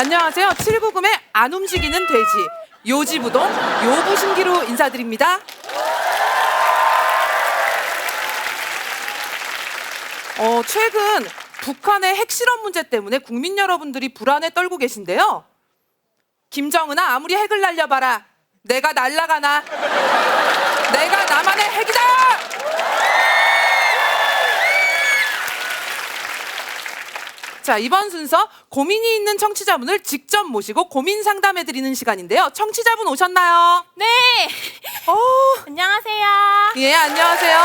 안녕하세요. 7구금의 안 움직이는 돼지 요지부동 요부신기로 인사드립니다. 어, 최근 북한의 핵실험 문제 때문에 국민 여러분들이 불안에 떨고 계신데요. 김정은아 아무리 핵을 날려봐라. 내가 날라가나. 내가 나만의 핵이다. 자 이번 순서 고민이 있는 청취자분을 직접 모시고 고민 상담해 드리는 시간인데요. 청취자분 오셨나요? 네. 어, 안녕하세요. 예 안녕하세요.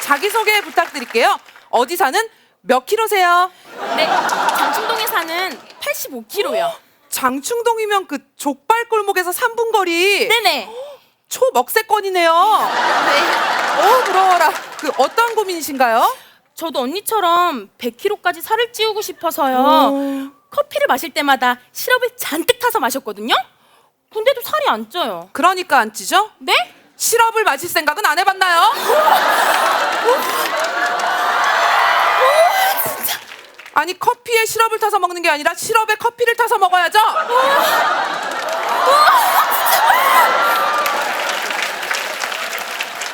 자기 소개 부탁드릴게요. 어디 사는 몇 킬로세요? 네. 장충동에 사는 85kg요. 장충동이면 그 족발 골목에서 3분 거리 네네. 초먹세권이네요. 네. 어 부러워라. 그 어떤 고민이신가요? 저도 언니처럼 100kg까지 살을 찌우고 싶어서요. 어. 커피를 마실 때마다 시럽을 잔뜩 타서 마셨거든요. 근데도 살이 안 쪄요. 그러니까 안 찌죠? 네? 시럽을 마실 생각은 안 해봤나요? 아니 커피에 시럽을 타서 먹는 게 아니라 시럽에 커피를 타서 먹어야죠.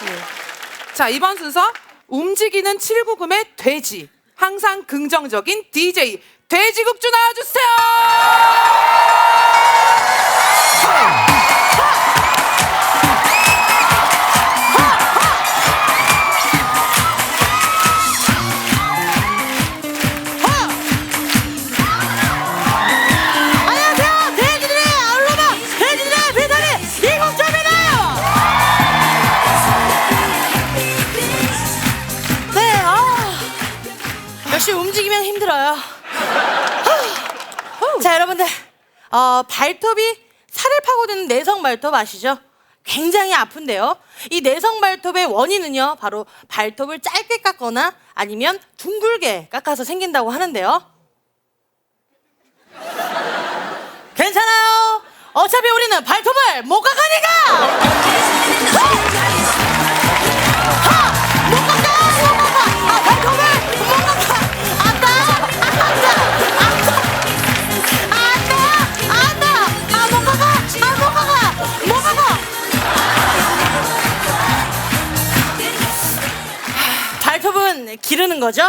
네. 자 이번 순서 움직이는 7구금의 돼지. 항상 긍정적인 DJ 돼지국주 나와주세요. 움직이면 힘들어요 후. 자 여러분들 어, 발톱이 살을 파고드는 내성 발톱 아시죠? 굉장히 아픈데요. 이 내성 발톱의 원인은요, 바로 발톱을 짧게 깎거나 아니면 둥글게 깎아서 생긴다고 하는데요. 괜찮아요. 어차피 우리는 발톱을 못 깎으니까. 발톱은 기르는 거죠?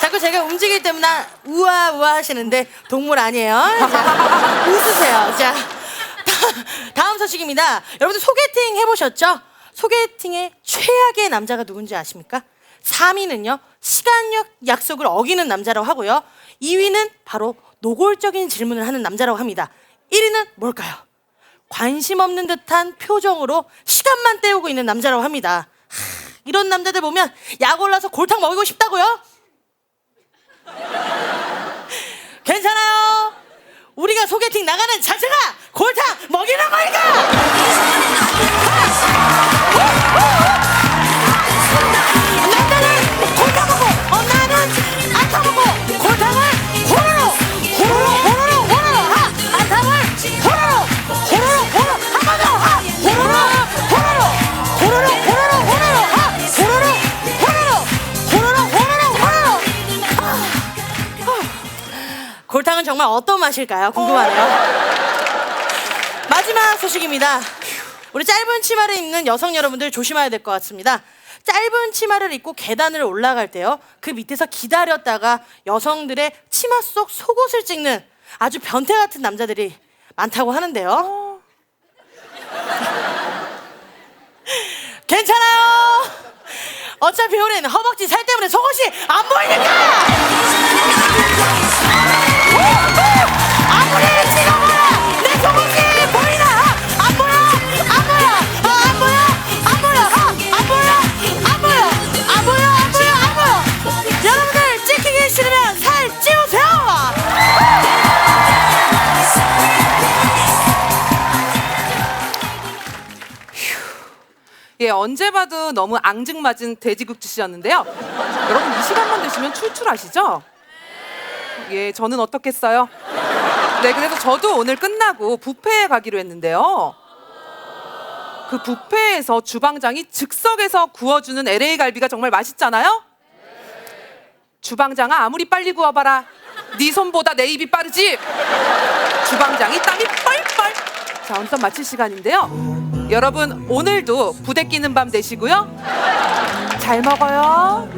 자꾸 제가 움직일 때마다 우아 우아 하시는데 동물 아니에요. 자, 웃으세요. 자 다음 소식입니다. 여러분들 소개팅 해보셨죠? 소개팅의 최악의 남자가 누군지 아십니까? 3위는요 시간력 약속을 어기는 남자라고 하고요. 2위는 바로 노골적인 질문을 하는 남자라고 합니다. 1위는 뭘까요? 관심 없는 듯한 표정으로 시간만 때우고 있는 남자라고 합니다. 하, 이런 남자들 보면 약 올라서 골탕 먹이고 싶다고요? 괜찮아요. 우리가 소개팅 나가는 자체가 골탕 먹이는 거니까. 골탕은 정말 어떤 맛일까요? 궁금하네요. 마지막 소식입니다. 우리 짧은 치마를 입는 여성 여러분들 조심해야 될 것 같습니다. 짧은 치마를 입고 계단을 올라갈 때요. 그 밑에서 기다렸다가 여성들의 치마 속 속옷을 찍는 아주 변태 같은 남자들이 많다고 하는데요. 괜찮아요. 어차피 우리는 허벅지 살 때문에 속옷이 안 보이니까. 예, 언제 봐도 너무 앙증맞은 돼지국지씨였는데요. 여러분 이 시간만 되시면 출출하시죠? 예, 저는 어떻겠어요? 네, 그래서 저도 오늘 끝나고 부페에 가기로 했는데요. 그 부페에서 주방장이 즉석에서 구워주는 LA 갈비가 정말 맛있잖아요. 주방장아 아무리 빨리 구워봐라. 네 손보다 내 입이 빠르지. 주방장이 땀이 뻘뻘. 자, 언선 마칠 시간인데요. 여러분 오늘도 부대 끼는 밤 되시고요. 잘 먹어요.